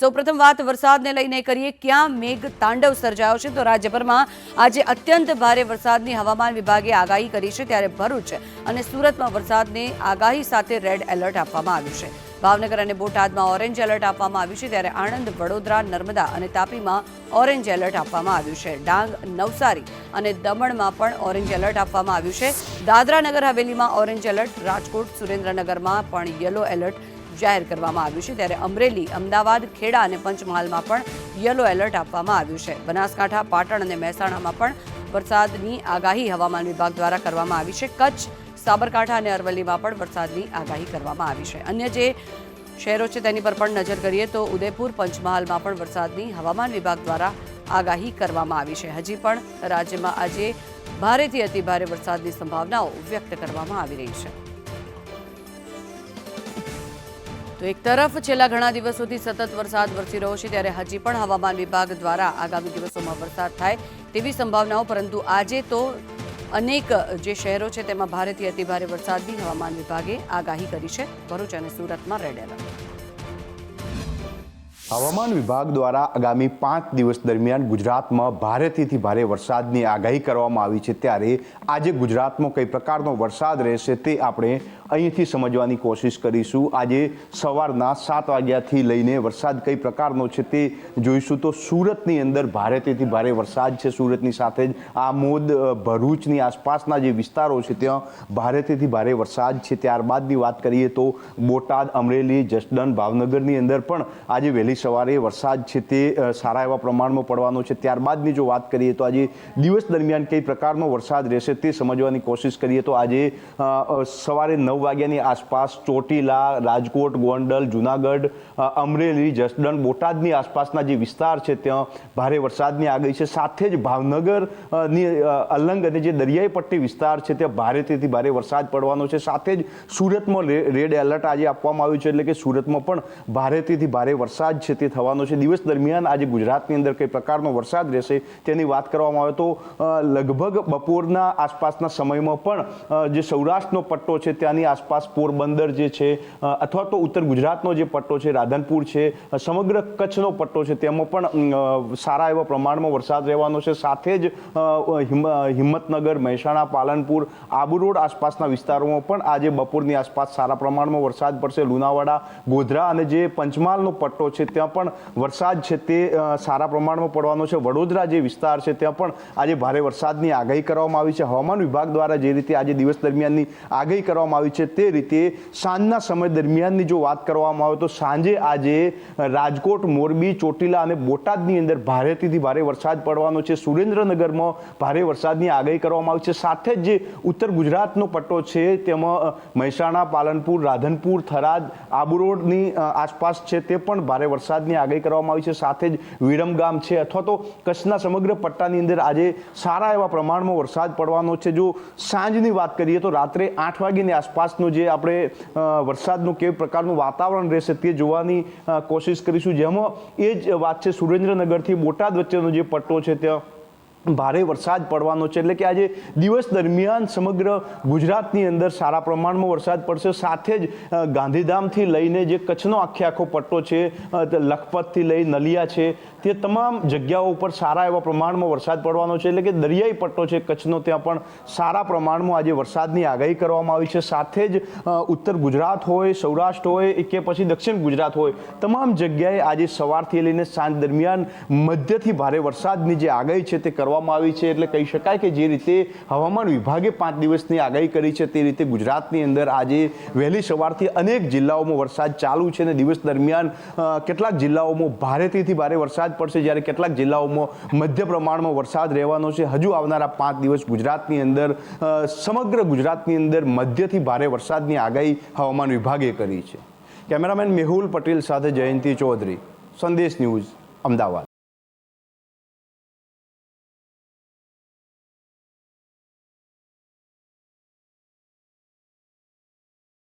સૌપ્રથમ વાત વરસાદને લઈને કરીએ, ક્યાં મેઘ તાંડવ સર્જાયો છે? તો રાજ્યભરમાં આજે અત્યંત ભારે વરસાદની હવામાન વિભાગે આગાહી કરી છે, ત્યારે ભરૂચ અને સુરતમાં વરસાદની આગાહી સાથે રેડ એલર્ટ આપવામાં આવ્યું છે. ભાવનગર અને બોટાદમાં ઓરેન્જ એલર્ટ આપવામાં આવ્યું છે, ત્યારે આણંદ, વડોદરા, નર્મદા અને તાપીમાં ઓરેન્જ એલર્ટ આપવામાં આવ્યું છે. ડાંગ, નવસારી અને દમણમાં પણ ઓરેન્જ એલર્ટ આપવામાં આવ્યું છે. દાદરા નગર હવેલીમાં ઓરેન્જ એલર્ટ, રાજકોટ સુરેન્દ્રનગરમાં પણ યલો એલર્ટ જાહેર કરવામાં આવ્યું છે ત્યારે અમરેલી, અમદાવાદ, ખેડા અને પંચમહાલમાં પણ યલો એલર્ટ આપવામાં આવ્યું છે. બનાસકાંઠા, પાટણ અને મહેસાણામાં પણ વરસાદની આગાહી હવામાન વિભાગ દ્વારા કરવામાં આવી છે. કચ્છ, સાબરકાંઠા અને અરવલ્લીમાં પણ વરસાદની આગાહી કરવામાં આવી છે. અન્ય જે શહેરો છે તેની પર પણ નજર કરીએ તો ઉદયપુર, પંચમહાલમાં પણ વરસાદની હવામાન વિભાગ દ્વારા આગાહી કરવામાં આવી છે. હજી પણ રાજ્યમાં આજે ભારેથી અતિભારે વરસાદની સંભાવનાઓ વ્યક્ત કરવામાં આવી રહી છે. તો એક તરફ છેલ્લા ઘણા દિવસોથી સતત વરસાદ વરસી રહ્યો છે, ત્યારે હજી પણ હવામાન વિભાગ દ્વારા આગામી દિવસોમાં વરસાદ થાય તેવી સંભાવનાઓ, પરંતુ આજે તો અનેક જે શહેરો છે, તેમાં ભારેથી અતિભારે વરસાદની હવામાન વિભાગે આગાહી કરી છે. ભરૂચ અને સુરતમાં રેડ એલર્ટ. હવામાન વિભાગ દ્વારા આગામી પાંચ દિવસ દરમિયાન ગુજરાતમાં ભારેથી ભારે વરસાદની આગાહી કરવામાં આવી છે. ત્યારે આજે ગુજરાતમાં કઈ પ્રકારનો વરસાદ રહેશે તે આપણે અહીંથી સમજવાની કોશિશ કરીશું. આજે સવારના સાત વાગ્યાથી લઈને વરસાદ કઈ પ્રકારનો છે તે જોઈશું. તો સુરતની અંદર ભારેથી ભારે વરસાદ છે. સુરતની સાથે જ આ મોદ ભરૂચની આસપાસના જે વિસ્તારો છે ત્યાં ભારેથી ભારે વરસાદ છે. ત્યારબાદની વાત કરીએ તો બોટાદ, અમરેલી, જસદણ, ભાવનગરની અંદર પણ આજે વહેલી સવારે વરસાદ છે તે સારા એવા પ્રમાણમાં પડવાનો છે. ત્યારબાદની જો વાત કરીએ તો આજે દિવસ દરમિયાન કઈ પ્રકારનો વરસાદ રહેશે તે સમજવાની કોશિશ કરીએ તો આજે સવારે નવ વાગ્યાની આસપાસ ચોટીલા, રાજકોટ, ગોંડલ, જુનાગઢ અમરેલી, જસદણ, બોટાદની આસપાસના જે વિસ્તાર છે ત્યાં ભારે વરસાદની આગાહી છે. સાથે જ ભાવનગરની અલંગ અને જે દરિયાઈ પટ્ટી વિસ્તાર છે ત્યાં ભારેથી ભારે વરસાદ પડવાનો છે. સાથે જ સુરતમાં રેડ એલર્ટ આજે આપવામાં આવ્યું છે એટલે કે સુરતમાં પણ ભારેથી ભારે વરસાદ છે તે થવાનો છે. દિવસ દરમિયાન આજે ગુજરાતની અંદર કઈ પ્રકારનો વરસાદ રહેશે તેની વાત કરવામાં આવે તો લગભગ બપોરના આસપાસના સમયમાં પણ જે સૌરાષ્ટ્રનો પટ્ટો છે ત્યાંની આસપાસ પોરબંદર જે છે અથવા તો ઉત્તર ગુજરાતનો જે પટ્ટો છે, રાધનપુર છે સમગ્ર કચ્છનો પટ્ટો છે, તેમાં પણ સારા એવા પ્રમાણમાં વરસાદ રહેવાનો છે. સાથે જ હિંમતનગર, મહેસાણા, પાલનપુર, આબુ રોડ આસપાસના વિસ્તારોમાં પણ આજે બપોરની આસપાસ સારા પ્રમાણમાં વરસાદ પડશે. લુણાવાડા, ગોધરા અને જે પંચમહાલનો પટ્ટો છે ત્યાં પણ વરસાદ છે તે સારા પ્રમાણમાં પડવાનો છે. વડોદરા જે વિસ્તાર છે ત્યાં પણ આજે ભારે વરસાદની આગાહી કરવામાં આવી છે. હવામાન વિભાગ દ્વારા જે રીતે આજે દિવસ દરમિયાનની આગાહી કરવામાં આવી છે તે રીતે સાંજના સમય દરમિયાનની જો વાત કરવામાં આવે તો સાંજે આજે રાજકોટ, મોરબી, ચોટીલા અને બોટાદની અંદર ભારેથી ભારે વરસાદ પડવાનો છે. સુરેન્દ્રનગરમાં ભારે વરસાદની આગાહી કરવામાં આવી છે. સાથે જ જે ઉત્તર ગુજરાતનો પટ્ટો છે તેમાં મહેસાણા, પાલનપુર, રાધનપુર, થરાદ, આબુ રોડની આસપાસ છે તે પણ ભારે વરસાદની આગાહી કરવામાં આવી છે. સાથે જ વિરમગામ છે અથવા તો કચ્છના સમગ્ર પટ્ટાની અંદર આજે સારા એવા પ્રમાણમાં વરસાદ પડવાનો છે. જો સાંજની વાત કરીએ તો રાત્રે આઠ વાગ્યાની આસપાસનું જે આપણે વરસાદનું કેવું પ્રકારનું વાતાવરણ રહેશે તે જોવાની કોશિશ કરીશું. જેમાં એ જ વાત છે, સુરેન્દ્રનગરથી બોટાદ વચ્ચેનો જે પટ્ટો છે ત્યાં. ભારે વરસાદ પડવાનો છે એટલે કે આજે દિવસ દરમિયાન સમગ્ર ગુજરાતની અંદર સારા પ્રમાણમાં વરસાદ પડશે. સાથે જ ગાંધીધામથી લઈને જે કચ્છનો આખે આખો પટ્ટો છે લખપતથી લઈ નલિયા છે, તે તમામ જગ્યાઓ ઉપર સારા એવા પ્રમાણમાં વરસાદ પડવાનો છે. એટલે કે દરિયાઈ પટ્ટો છે કચ્છનો, ત્યાં પણ સારા પ્રમાણમાં આજે વરસાદની આગાહી કરવામાં આવી છે. સાથે જ ઉત્તર ગુજરાત હોય, સૌરાષ્ટ્ર હોય કે પછી દક્ષિણ ગુજરાત હોય, તમામ જગ્યાએ આજે સવારથી લઈને સાંજ દરમિયાન મધ્યથી ભારે વરસાદની જે આગાહી છે તે કરવામાં આવી છે એટલે કહી શકાય કે જે રીતે હવામાન વિભાગે પાંચ દિવસની આગાહી કરી છે તે રીતે ગુજરાતની અંદર આજે વહેલી સવારથી અનેક જિલ્લાઓમાં વરસાદ ચાલુ છે અને દિવસ દરમિયાન કેટલાક જિલ્લાઓમાં ભારેથી ભારે વરસાદ પડશે જ્યારે કેટલાક જિલ્લાઓમાં મધ્ય પ્રમાણમાં વરસાદ રહેવાનો છે. હજુ આવનારા પાંચ દિવસ ગુજરાતની અંદર સમગ્ર ગુજરાતની અંદર મધ્યથી ભારે વરસાદની આગાહી હવામાન વિભાગે કરી છે. કેમેરામેન મેહુલ પટેલ સાથે જયંતિ ચૌધરી, સંદેશ ન્યૂઝ, અમદાવાદ.